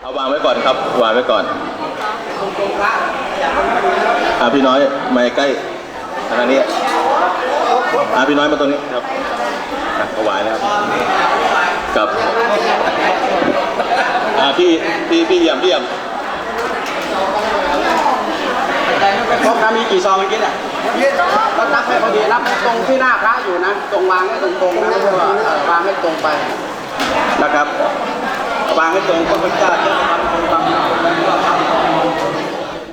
เอาวางไว้ก่อนครับวางไว้ก่อนอ่าพี่น้อยมาใกล้ทางนี้อ่าพี่น้อยมาตรงนี้ครับอะถวายแล้วครับกับอ่าพี่พี่พี่เยี่ยมพี่เยี่ยมพบนะมีกี่ซองเมื่อกี้เนี่ยเรานับให้พอดีนับตรงที่หน้าพระอยู่นะ ตรงวางให้ตรงๆนะเพราะว่าเอ่อวางให้ตรงไปนะครับวาง ให้ตรงก็เป็นการที่ทำตรงตาม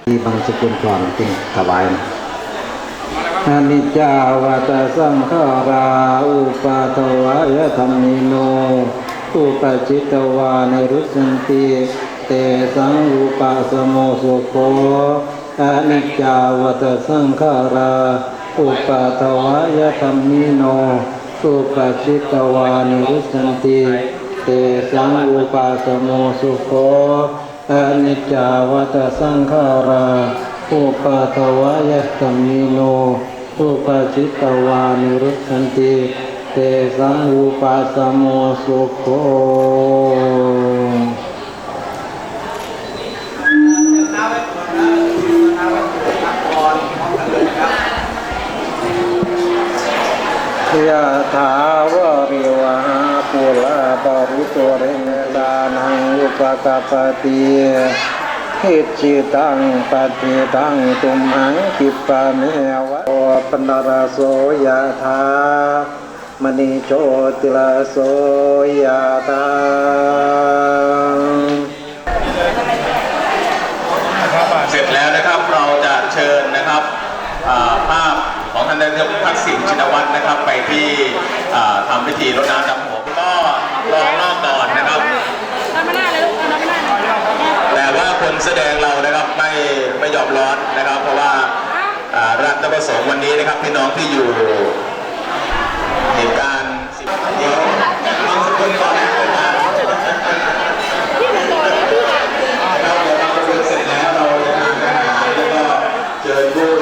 ที่บางสกุลก่อนจึงถวายนะอนิจจาวัตาสังขาราอุปาทวายธรรมิโนอุปจิตวานิรุสันติเตสังอุปาสโมสุโคอานิจจาวัตสังขาราอุปาทวายธรรมิโนอุปจิตวานิรุสันติ เตสังอุปาสโมสุโคอนิจจาวัตสังขาราอุปาทวายตมมิโนอุปจิตตวานิรุตันติเตสังอุปาสโมสุโคยะถาวะริวหา ปุราปาริตุเรนดานังอุปกปปติหิจิตังปฏิตังตุมหังคิปะเมวะโอปันนราโสยะถามณีโชติลาโสยะถาเสร็จแล้วนะครับเราจะเชิญนะครับภาพของท่านนายกทักษิณชินวัตรนะครับ ไปที่ทำพิธีรดน้ำ ประสงค์วันนี้นะครับพี่น้องที่อยู่เหตุการณ์เดี๋ยวน้องสกุลก่อนนะเราเดี๋ยวเราเสร็จแล้วเราจะทำอาหารแล้วก็เจอผู้